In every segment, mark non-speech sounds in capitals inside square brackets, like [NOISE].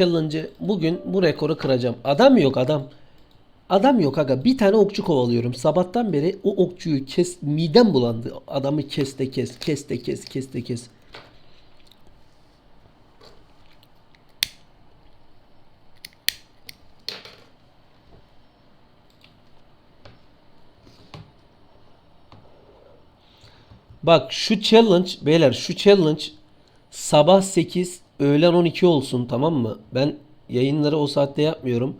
challenge'ı bugün bu rekoru kıracağım. Adam yok adam. Adam yok aga. Bir tane okçu kovalıyorum. Sabahtan beri o okçuyu kes midem bulandı. Adamı kes de kes, kes de kes, kes de kes. Bak şu challenge beyler şu challenge sabah 8 öğlen 12 olsun tamam mı? Ben yayınları o saatte yapmıyorum.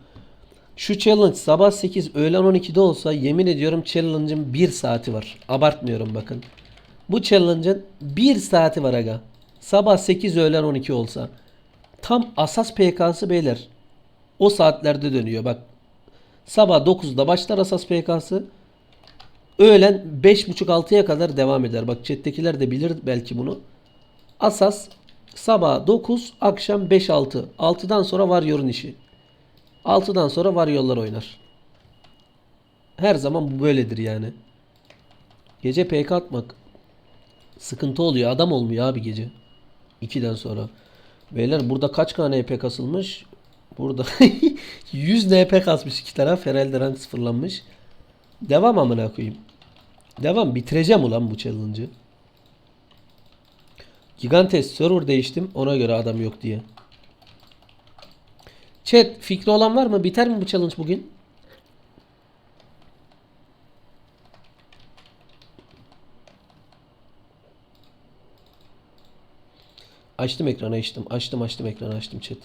Şu challenge sabah 8 öğlen 12'de olsa yemin ediyorum challenge'ın 1 saati var. Abartmıyorum bakın. Bu challenge'ın 1 saati var aga. Sabah 8 öğlen 12 olsa. Tam asas PK'sı beyler. O saatlerde dönüyor bak. Sabah 9'da başlar asas PK'sı. Öğlen 5.30-6'ya kadar devam eder. Bak chat'tekiler de bilir belki bunu. Asas sabah 9, akşam 5-6. 6'dan sonra Warrior'un işi. 6'dan sonra Warrior'lar oynar. Her zaman bu böyledir yani. Gece PK atmak sıkıntı oluyor. Adam olmuyor abi gece. 2'den sonra. Beyler burada kaç tane NP kasılmış? Burada [LAUGHS] 100 NP kasmış iki taraf. Herhalde rank sıfırlanmış. Devam amına koyayım. Devam bitireceğim ulan bu challenge'ı. Gigantes server değiştim ona göre adam yok diye. Chat fikri olan var mı? Biter mi bu challenge bugün? Açtım ekranı açtım. Açtım açtım ekranı açtım chat.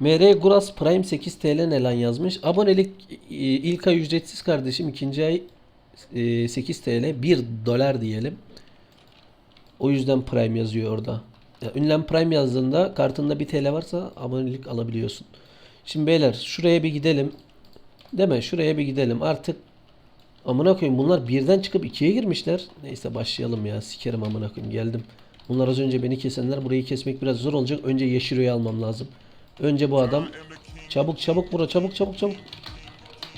MR Guras Prime 8 TL ne lan yazmış. Abonelik e, ilk ay ücretsiz kardeşim. ikinci ay e, 8 TL. 1 dolar diyelim. O yüzden Prime yazıyor orada. Ya, ünlem Prime yazdığında kartında 1 TL varsa abonelik alabiliyorsun. Şimdi beyler şuraya bir gidelim. Mi? Şuraya bir gidelim. Artık amına koyayım bunlar birden çıkıp ikiye girmişler. Neyse başlayalım ya. Sikerim amına koyayım. Geldim. Bunlar az önce beni kesenler. Burayı kesmek biraz zor olacak. Önce Yashiro'yu almam lazım. Önce bu adam. Çabuk çabuk bura çabuk çabuk çabuk.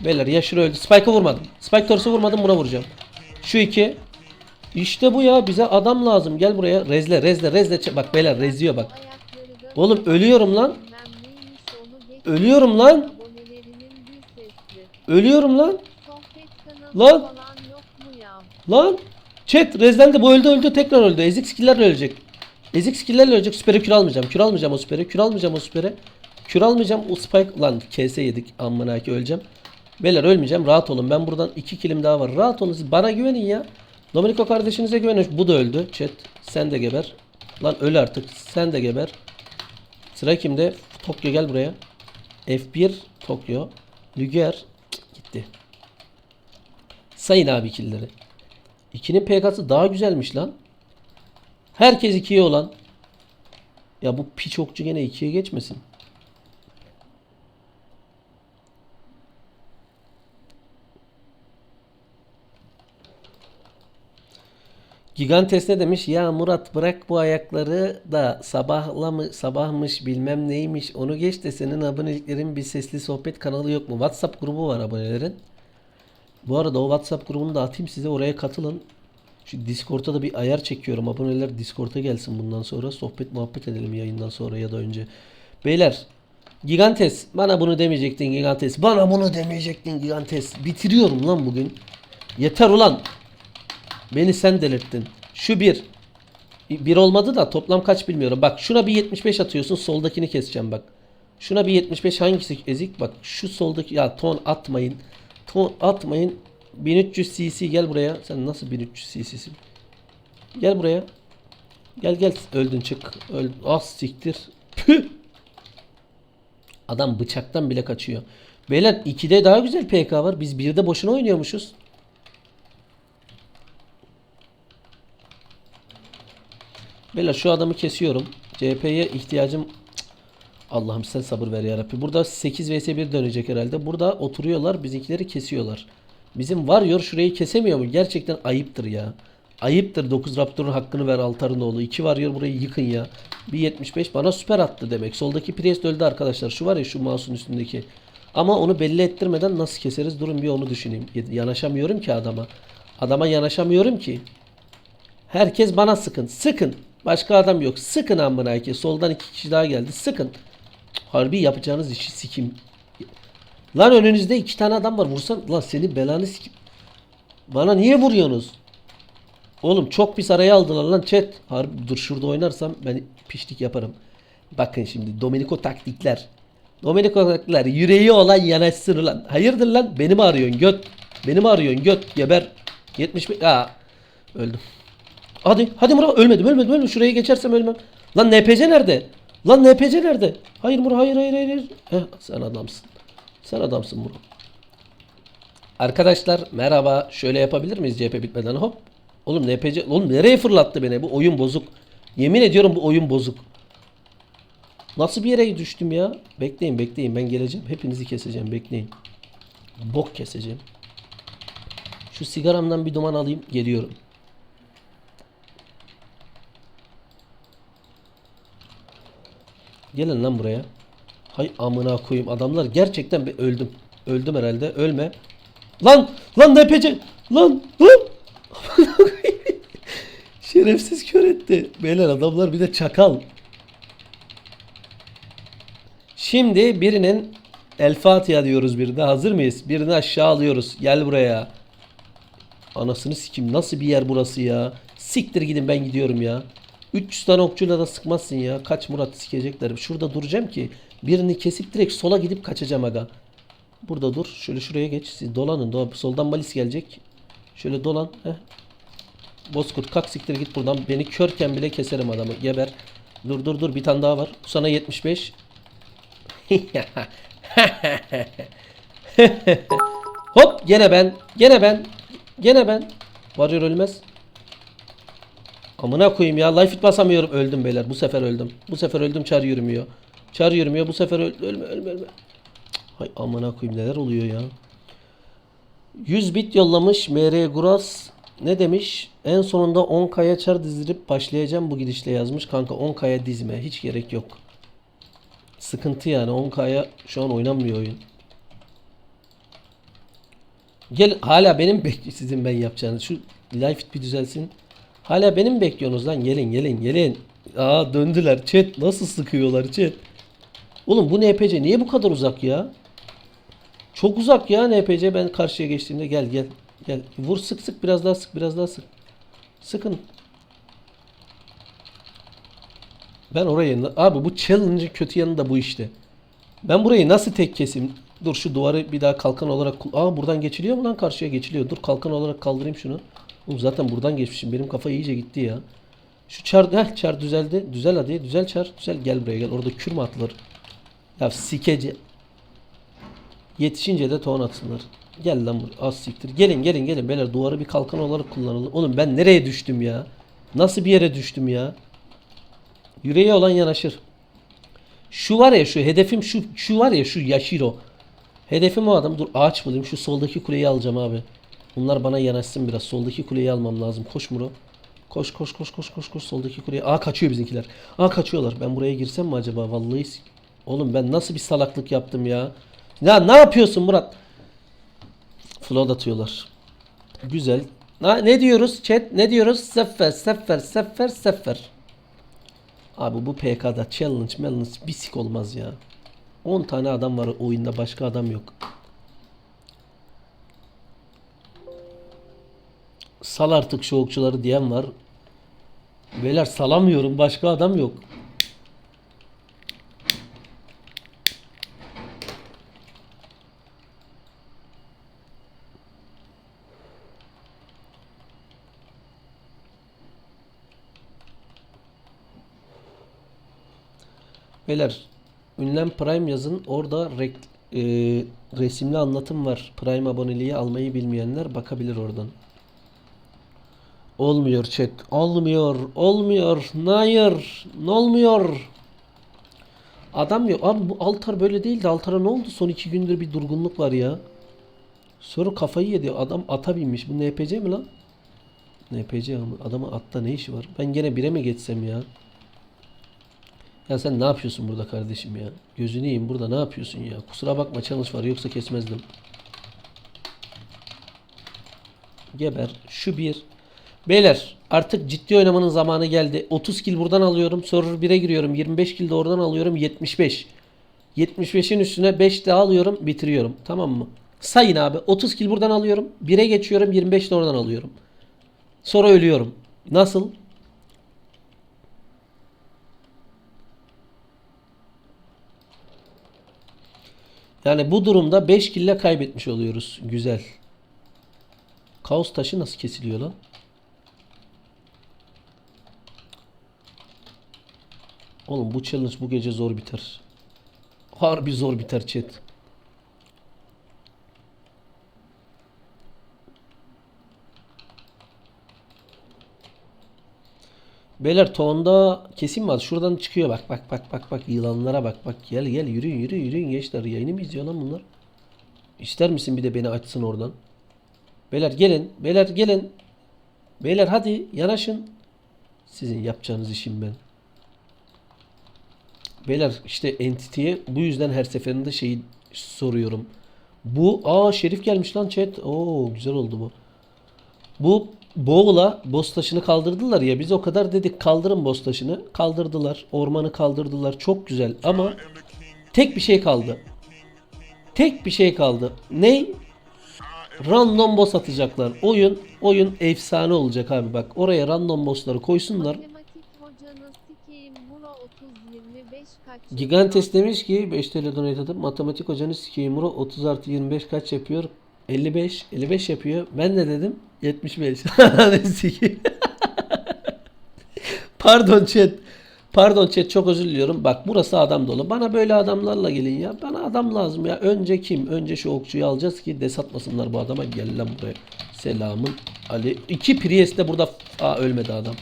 Beyler Yashiro öldü. Spike'a vurmadım. Spike torsu vurmadım buna vuracağım. Şu iki. İşte bu ya bize adam lazım. Gel buraya. Rezle rezle rezle. Bak beyler rezliyor bak. Oğlum ölüyorum lan. Ölüyorum lan. Ölüyorum lan. Lan. Lan. Chat rezlendi bu öldü öldü tekrar öldü. Ezik skillerle ölecek. Ezik skillerle ölecek. Süperi kür almayacağım. Kür almayacağım o süperi. Kür almayacağım o süperi. Kür almayacağım o spike. Lan KS yedik. Amına ki öleceğim. Beyler ölmeyeceğim. Rahat olun. Ben buradan iki kilim daha var. Rahat olun. Siz bana güvenin ya. Domenico kardeşinize güvenin. Bu da öldü. Chat. Sen de geber. Lan öl artık. Sen de geber. Sıra kimde? Tokyo gel buraya. F1 Tokyo. Lüger gitti. Sayın abi killeri. 2'nin PK'sı daha güzelmiş lan. Herkes 2'ye olan. Ya bu piç okçu gene 2'ye geçmesin. Gigantes ne demiş? Ya Murat bırak bu ayakları da sabahla mı sabahmış bilmem neymiş onu geç de senin aboneliklerin bir sesli sohbet kanalı yok mu? WhatsApp grubu var abonelerin. Bu arada o WhatsApp grubunu da atayım size oraya katılın. Şu Discord'a da bir ayar çekiyorum. Aboneler Discord'a gelsin bundan sonra. Sohbet muhabbet edelim yayından sonra ya da önce. Beyler Gigantes bana bunu demeyecektin Gigantes. Bana bunu demeyecektin Gigantes. Bitiriyorum lan bugün. Yeter ulan. Beni sen delirttin. Şu bir. Bir olmadı da toplam kaç bilmiyorum. Bak şuna bir 75 atıyorsun. Soldakini keseceğim bak. Şuna bir 75 hangisi ezik? Bak şu soldaki ya ton atmayın. Ton atmayın. 1300 cc gel buraya. Sen nasıl 1300 cc'sin? Gel buraya. Gel gel öldün çık. Öl az siktir. Püh. Adam bıçaktan bile kaçıyor. Beyler 2'de daha güzel PK var. Biz 1'de boşuna oynuyormuşuz. Beyler şu adamı kesiyorum. CHP'ye ihtiyacım. Allah'ım sen sabır ver yarabbi. Burada 8 vs 1 dönecek herhalde. Burada oturuyorlar. Bizimkileri kesiyorlar. Bizim Warrior şurayı kesemiyor mu? Gerçekten ayıptır ya. Ayıptır 9 Raptor'un hakkını ver Altar'ın oğlu. 2 Warrior burayı yıkın ya. 1.75 bana süper attı demek. Soldaki Priest öldü arkadaşlar. Şu var ya şu mouse'un üstündeki. Ama onu belli ettirmeden nasıl keseriz? Durun bir onu düşüneyim. Yanaşamıyorum ki adama. Adama yanaşamıyorum ki. Herkes bana sıkın. Sıkın. Başka adam yok. Sıkın amına ki. Soldan iki kişi daha geldi. Sıkın. Harbi yapacağınız işi sikim. Lan önünüzde iki tane adam var. Vursan lan senin belanı sikim. Bana niye vuruyorsunuz? Oğlum çok pis araya aldılar lan chat. Harbi dur şurada oynarsam ben pişlik yaparım. Bakın şimdi Domenico taktikler. Domenico taktikler. Yüreği olan yanaşsın lan. Hayırdır lan? Beni mi arıyorsun göt? Beni mi arıyorsun göt? Geber. 75. Aa. Öldüm. Hadi. Hadi Murat. Ölmedim ölmedim ölmedim. Şuraya geçersem ölmem. Lan NPC nerede? Lan NPC nerede? Hayır Murat. Hayır hayır hayır. hayır. Heh, sen adamsın. Sen adamsın Murat. Arkadaşlar merhaba. Şöyle yapabilir miyiz CHP bitmeden? Hop. Oğlum NPC. Oğlum nereye fırlattı beni? Bu oyun bozuk. Yemin ediyorum bu oyun bozuk. Nasıl bir yere düştüm ya? Bekleyin bekleyin ben geleceğim. Hepinizi keseceğim bekleyin. Bok keseceğim. Şu sigaramdan bir duman alayım geliyorum. Gelin lan buraya. Hay amına koyayım adamlar gerçekten bir öldüm. Öldüm herhalde. Ölme. Lan lan NPC. Lan lan. [LAUGHS] Şerefsiz kör etti. Beyler adamlar bir de çakal. Şimdi birinin El Fatiha diyoruz birine. Hazır mıyız? Birini aşağı alıyoruz. Gel buraya. Anasını sikim. Nasıl bir yer burası ya? Siktir gidin ben gidiyorum ya. 300 tane okçuyla da sıkmazsın ya. Kaç Murat sikecekler. Şurada duracağım ki. Birini kesip direkt sola gidip kaçacağım aga. Burada dur. Şöyle şuraya geç. Siz dolanın. Dolan. Soldan malis gelecek. Şöyle dolan. Heh. Bozkurt kalk siktir git buradan. Beni körken bile keserim adamı. Geber. Dur dur dur bir tane daha var. Sana 75. [LAUGHS] Hop gene ben. Gene ben. Gene ben. Varıyor ölmez. Amına koyayım ya. Life it basamıyorum. Öldüm beyler. Bu sefer öldüm. Bu sefer öldüm. Çar yürümüyor. Çar yürümüyor. Bu sefer öl ölme ölme ölme. Hay amına koyayım neler oluyor ya. 100 bit yollamış MR Guras. Ne demiş? En sonunda 10 kaya çar dizdirip başlayacağım bu gidişle yazmış. Kanka 10 kaya dizme. Hiç gerek yok. Sıkıntı yani 10 kaya şu an oynanmıyor oyun. Gel hala benim [LAUGHS] sizin ben yapacağınız şu life it bir düzelsin. Hala benim bekliyorsunuz lan gelin gelin gelin. Aa döndüler chat nasıl sıkıyorlar chat. Oğlum bu NPC niye bu kadar uzak ya? Çok uzak ya NPC ben karşıya geçtiğimde gel gel gel. Vur sık sık biraz daha sık biraz daha sık. Sıkın. Ben orayı abi bu challenge'ın kötü yanı da bu işte. Ben burayı nasıl tek kesim? Dur şu duvarı bir daha kalkan olarak Aa buradan geçiliyor mu lan karşıya geçiliyor. Dur kalkan olarak kaldırayım şunu. Oğlum zaten buradan geçmişim. Benim kafa iyice gitti ya. Şu çar heh çar düzeldi. Düzel hadi. Düzel çar. Düzel gel buraya gel. Orada kür mü atılır? Ya sikece. Yetişince de ton atsınlar. Gel lan buraya. Az siktir. Gelin gelin gelin. Beyler duvarı bir kalkan olarak kullanalım. Oğlum ben nereye düştüm ya? Nasıl bir yere düştüm ya? Yüreği olan yanaşır. Şu var ya şu hedefim şu şu var ya şu Yashiro. Hedefim o adam. Dur ağaç bulayım. Şu soldaki kuleyi alacağım abi. Bunlar bana yanaşsın biraz. Soldaki kuleyi almam lazım. Koş Muro. Koş koş koş koş koş koş soldaki kuleye. Aa kaçıyor bizimkiler. Aa kaçıyorlar. Ben buraya girsem mi acaba? Vallahi Oğlum ben nasıl bir salaklık yaptım ya? Ya ne yapıyorsun Murat? Flood atıyorlar. Güzel. Ha, ne diyoruz chat? Ne diyoruz? Sefer sefer sefer sefer. Abi bu PK'da challenge challenge bisik olmaz ya. 10 tane adam var oyunda başka adam yok. Sal artık şu diyen var. Beyler salamıyorum başka adam yok. Beyler ünlem Prime yazın. Orada rek- e, resimli anlatım var. Prime aboneliği almayı bilmeyenler bakabilir oradan. Olmuyor chat. Olmuyor. Olmuyor. Hayır. Ne olmuyor? Adam yok. Abi bu altar böyle değildi. Altara ne oldu? Son iki gündür bir durgunluk var ya. Sonra kafayı yedi. Adam ata binmiş. Bu NPC mi lan? NPC ama adamın atta ne işi var? Ben gene bire mi geçsem ya? Ya sen ne yapıyorsun burada kardeşim ya? Gözünü yiyeyim burada ne yapıyorsun ya? Kusura bakma challenge var yoksa kesmezdim. Geber. Şu bir. Beyler Artık ciddi oynamanın zamanı geldi. 30 kill buradan alıyorum. Server 1'e giriyorum. 25 kill de oradan alıyorum. 75. 75'in üstüne 5 daha alıyorum. Bitiriyorum. Tamam mı? Sayın abi. 30 kill buradan alıyorum. 1'e geçiyorum. 25 de oradan alıyorum. Sonra ölüyorum. Nasıl? Yani bu durumda 5 kille kaybetmiş oluyoruz. Güzel. Kaos taşı nasıl kesiliyor lan? Oğlum bu challenge bu gece zor biter. Harbi zor biter chat. Beyler tonda kesin var. Şuradan çıkıyor bak bak bak bak bak yılanlara bak bak gel gel yürüyün yürüyün yürüyün gençler yayını mı izliyor lan bunlar? İster misin bir de beni açsın oradan? Beyler gelin beyler gelin. Beyler hadi yanaşın. Sizin yapacağınız işim ben. Beyler işte Entity'ye bu yüzden her seferinde şeyi soruyorum. Bu aa Şerif gelmiş lan chat. Oo güzel oldu bu. Bu Boğla boss taşını kaldırdılar ya biz o kadar dedik kaldırın boss taşını. Kaldırdılar. Ormanı kaldırdılar. Çok güzel ama tek bir şey kaldı. Tek bir şey kaldı. Ne? Random boss atacaklar. Oyun oyun efsane olacak abi bak. Oraya random bossları koysunlar. Matematik hocanı sikeyim Muro 30 25 kaç Gigantes demiş ki 5 TL donate atıp matematik hocanı sikeyim Muro 30 artı 25 kaç yapıyor? 55. 55 yapıyor. Ben ne dedim? 75. Ne [LAUGHS] sikeyim. [LAUGHS] Pardon chat. Pardon chat çok özür diliyorum. Bak burası adam dolu. Bana böyle adamlarla gelin ya. Bana adam lazım ya. Önce kim? Önce şu okçuyu alacağız ki des atmasınlar bu adama. Gel lan buraya. Selamın Ali. İki Priest de burada. Aa ölmedi adam.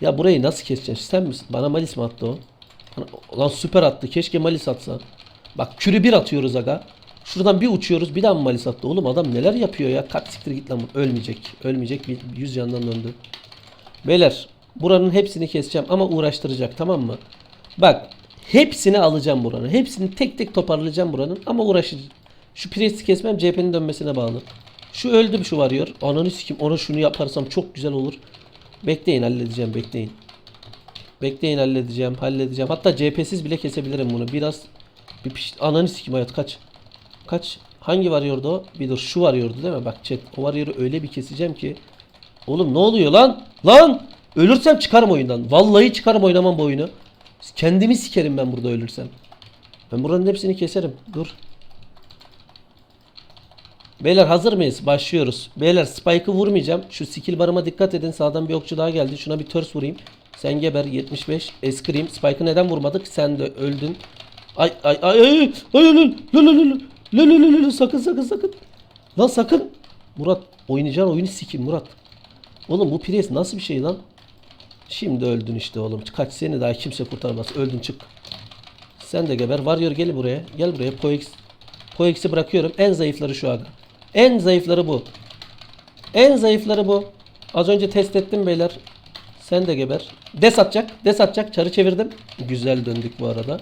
Ya burayı nasıl keseceksin? Sen misin? Bana Malis mi attı o? Bana- Ulan süper attı. Keşke Malis atsa. Bak kürü bir atıyoruz aga. Şuradan bir uçuyoruz. Bir daha mı Malis attı? Oğlum adam neler yapıyor ya? Kalk siktir git lan. Ölmeyecek. Ölmeyecek. Bir, yüz candan döndü. Beyler buranın hepsini keseceğim ama uğraştıracak tamam mı? Bak hepsini alacağım buranın. Hepsini tek tek toparlayacağım buranın ama uğraşacağım. Şu presti kesmem CHP'nin dönmesine bağlı. Şu öldü şu varıyor. Ananı sikim ona şunu yaparsam çok güzel olur. Bekleyin halledeceğim bekleyin. Bekleyin halledeceğim halledeceğim. Hatta CHP'siz bile kesebilirim bunu. Biraz bir piş... Ananı sikim hayat kaç. Kaç. Hangi varıyordu o? Bir dur şu varıyordu değil mi? Bak chat o varıyoru öyle bir keseceğim ki. Oğlum ne oluyor lan? Lan! Ölürsem çıkarım oyundan. Vallahi çıkarım oynamam bu oyunu. Kendimi sikerim ben burada ölürsem. Ben buranın hepsini keserim. Dur. Beyler hazır mıyız? Başlıyoruz. Beyler Spike'ı vurmayacağım. Şu skill barıma dikkat edin. Sağdan bir okçu daha geldi. Şuna bir törs vurayım. Sen geber 75. Eskrim. Spike'ı neden vurmadık? Sen de öldün. Ay ay ay ay. Ay ay ay. Sakın sakın sakın. Lan sakın. Murat oynayacağın oyunu sikin Murat. Oğlum bu pres nasıl bir şey lan? Şimdi öldün işte oğlum. Kaç seni daha kimse kurtarmaz. Öldün çık. Sen de geber. Varıyor gel buraya. Gel buraya. Poex. Poex'i bırakıyorum. En zayıfları şu aga. En zayıfları bu. En zayıfları bu. Az önce test ettim beyler. Sen de geber. Des atacak. Des atacak. Çarı çevirdim. Güzel döndük bu arada.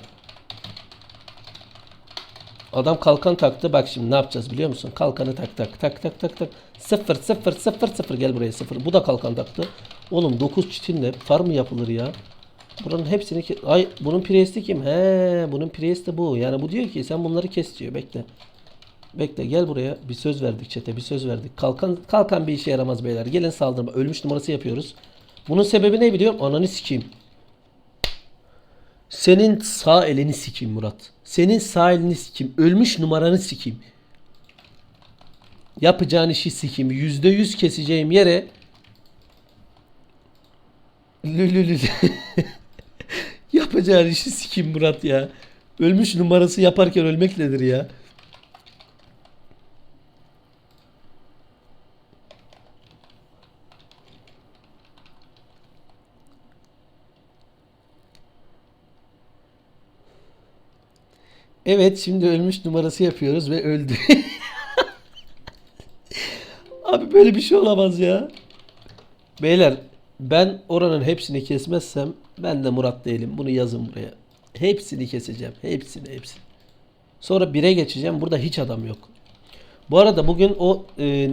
Adam kalkan taktı. Bak şimdi ne yapacağız biliyor musun? Kalkanı tak tak tak tak tak tak. Sıfır sıfır sıfır sıfır. Gel buraya sıfır. Bu da kalkan taktı. Oğlum 9 çitinle farm mı yapılır ya? Buranın hepsini ke- Ay bunun priesti kim? He bunun priesti bu. Yani bu diyor ki sen bunları kes diyor. Bekle. Bekle gel buraya. Bir söz verdik çete. Bir söz verdik. Kalkan kalkan bir işe yaramaz beyler. Gelin saldırma. Ölmüş numarası yapıyoruz. Bunun sebebi ne biliyorum? Ananı sikeyim. Senin sağ elini sikeyim Murat. Senin sağ elini sikeyim. Ölmüş numaranı sikeyim. Yapacağın işi sikeyim. Yüzde yüz keseceğim yere Lülülü. [LAUGHS] Yapacağın işi sikeyim Murat ya. Ölmüş numarası yaparken ölmek nedir ya? Evet şimdi ölmüş numarası yapıyoruz ve öldü. [LAUGHS] Abi böyle bir şey olamaz ya. Beyler ben oranın hepsini kesmezsem ben de Murat değilim. Bunu yazın buraya. Hepsini keseceğim. Hepsini hepsini. Sonra 1'e geçeceğim. Burada hiç adam yok. Bu arada bugün o e,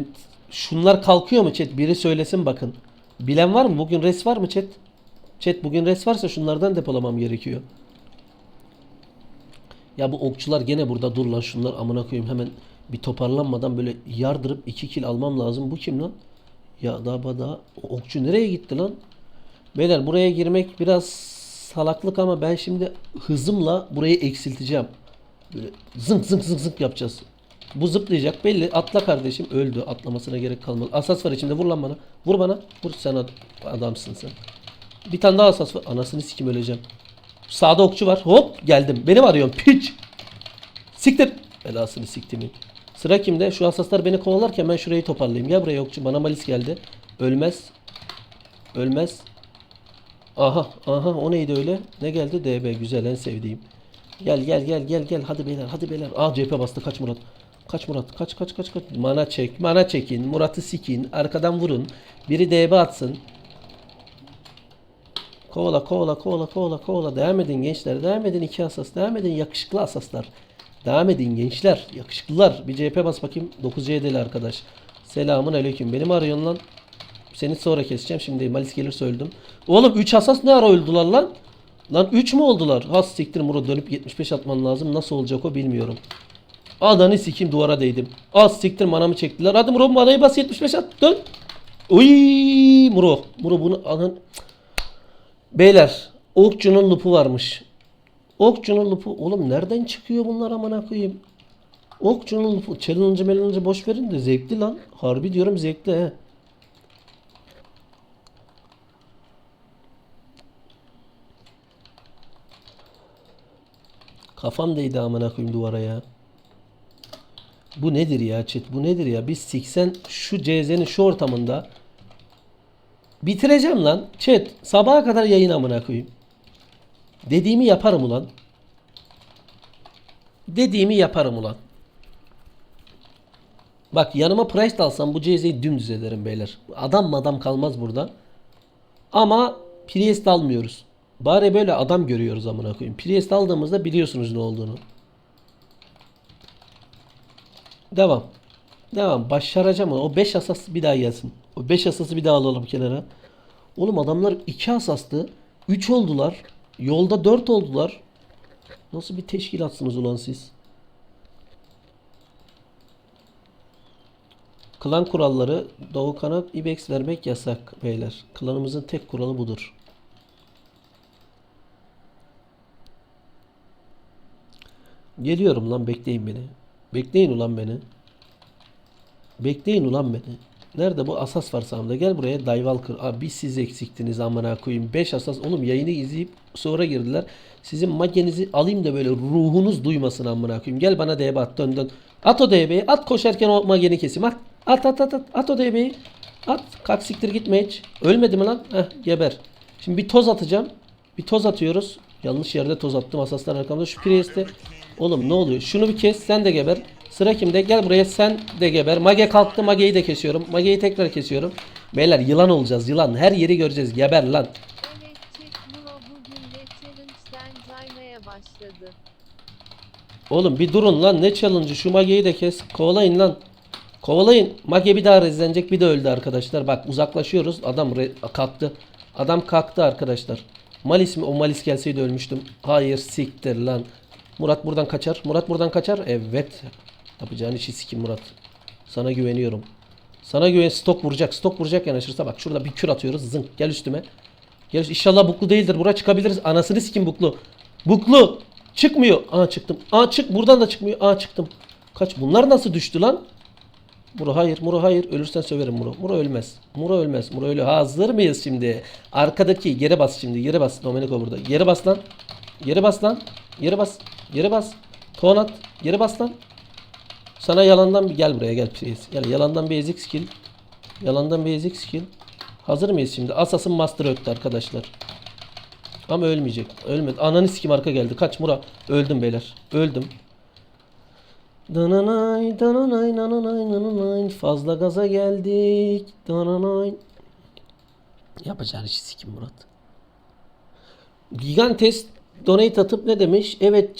şunlar kalkıyor mu chat? Biri söylesin bakın. Bilen var mı? Bugün res var mı chat? Chat bugün res varsa şunlardan depolamam gerekiyor. Ya bu okçular gene burada dur lan şunlar amına koyayım hemen bir toparlanmadan böyle yardırıp 2 kill almam lazım. Bu kim lan? Ya da bada okçu nereye gitti lan? Beyler buraya girmek biraz salaklık ama ben şimdi hızımla burayı eksilteceğim. Böyle zınk zınk zınk zınk yapacağız. Bu zıplayacak belli. Atla kardeşim. Öldü. Atlamasına gerek kalmadı. Asas var içinde. Vur lan bana. Vur bana. Vur sen ad- adamsın sen. Bir tane daha asas var. Anasını sikim öleceğim. Sağda okçu var. Hop geldim. Beni mi arıyorsun? Piç. Siktir. Belasını siktimin. Sıra kimde? Şu asaslar beni kovalarken ben şurayı toparlayayım. Gel buraya okçu. Bana malis geldi. Ölmez. Ölmez. Aha aha o neydi öyle? Ne geldi? DB güzel en sevdiğim. Gel gel gel gel gel hadi beyler hadi beyler. Aa cephe bastı kaç Murat. Kaç Murat kaç kaç kaç kaç. Mana çek mana çekin Murat'ı sikin arkadan vurun. Biri DB atsın. Kovala kovala kovala kovala kovala. Devam edin gençler. Devam edin iki asas. Devam edin yakışıklı asaslar. Devam edin gençler. Yakışıklılar. Bir CHP bas bakayım. 9C'deli arkadaş. Selamun aleyküm. Benim arıyorsun lan. Seni sonra keseceğim. Şimdi Malis gelirse öldüm. Oğlum 3 asas ne ara öldüler lan? Lan 3 mü oldular? Has siktir Muro dönüp 75 atman lazım. Nasıl olacak o bilmiyorum. Adanı sikeyim duvara değdim. Az siktir manamı çektiler. Hadi Muro manayı bas 75 at. Dön. Uy Muro. Muro bunu alın. Beyler okçunun lupu varmış. Okçunun lupu oğlum nereden çıkıyor bunlar amına koyayım? Okçunun lupu challenge melonca boş verin de zevkli lan. Harbi diyorum zevkli he. Kafam değdi amına koyayım duvara ya. Bu nedir ya chat? Bu nedir ya? Biz 80 şu CZ'nin şu ortamında bitireceğim lan. Chat sabaha kadar yayın amına koyayım. Dediğimi yaparım ulan. Dediğimi yaparım ulan. Bak yanıma price alsam bu CZ'yi dümdüz ederim beyler. Adam adam kalmaz burada. Ama Priest almıyoruz. Bari böyle adam görüyoruz amına koyayım. Priest aldığımızda biliyorsunuz ne olduğunu. Devam. Devam. Başaracağım onu. O 5 asas bir daha gelsin. O 5 asası bir daha alalım kenara. Oğlum adamlar 2 asastı. 3 oldular. Yolda 4 oldular. Nasıl bir teşkilatsınız ulan siz? Klan kuralları Doğukan'a ibex vermek yasak beyler. Klanımızın tek kuralı budur. Geliyorum lan bekleyin beni. Bekleyin ulan beni. Bekleyin ulan beni. Nerede bu asas var sağımda? Gel buraya Dayvalkır. Abi siz eksiktiniz amına koyayım. 5 asas. Oğlum yayını izleyip sonra girdiler. Sizin magenizi alayım da böyle ruhunuz duymasın amına koyayım. Gel bana DB at dön dön. At o DB'yi. At koşarken o mageni keseyim. At. At at at at. At o DB'yi. At. Kalk siktir gitme hiç. Ölmedi mi lan? Heh geber. Şimdi bir toz atacağım. Bir toz atıyoruz. Yanlış yerde toz attım asaslar arkamda. Şu Priest'e. Oğlum ne oluyor? Şunu bir kes. Sen de geber. Sıra kimde? Gel buraya sen de geber. Mage kalktı. Mage'yi de kesiyorum. Mage'yi tekrar kesiyorum. Beyler yılan olacağız. Yılan. Her yeri göreceğiz. Geber lan. Oğlum bir durun lan. Ne challenge'ı? Şu Mage'yi de kes. Kovalayın lan. Kovalayın. Mage bir daha rezlenecek. Bir de öldü arkadaşlar. Bak uzaklaşıyoruz. Adam kalktı. Adam kalktı arkadaşlar. Malis mi? O Malis gelseydi ölmüştüm. Hayır siktir lan. Murat buradan kaçar. Murat buradan kaçar. Evet. Yapacağın işi sikim Murat. Sana güveniyorum. Sana güven stok vuracak. Stok vuracak yanaşırsa bak şurada bir kür atıyoruz. Zınk gel üstüme. Gel inşallah buklu değildir. Buraya çıkabiliriz. Anasını sikim buklu. Buklu. Çıkmıyor. Aa çıktım. Aa çık. Buradan da çıkmıyor. Aa çıktım. Kaç. Bunlar nasıl düştü lan? Muro hayır. Muro hayır. Ölürsen söverim Muro. Muro ölmez. Muro ölmez. Muro ölü. Hazır mıyız şimdi? Arkadaki yere bas şimdi. Yere bas. Domenico burada. Yere bas lan. Yere bas lan. Yere bas. Yere bas. Ton at. Yere bas lan. Sana yalandan bir gel buraya gel please. Gel yalandan ezik skill. Yalandan ezik skill. Hazır mıyız şimdi? Asas'ın master öttü arkadaşlar. Ama ölmeyecek. Ölmedi. Ananı sikim arka geldi. Kaç Mura. Öldüm beyler. Öldüm. Dananay, dananay, nananay, nananay. Fazla gaza geldik. Dananay. Yapacağın işi sikim Murat. Gigantes donate atıp ne demiş? Evet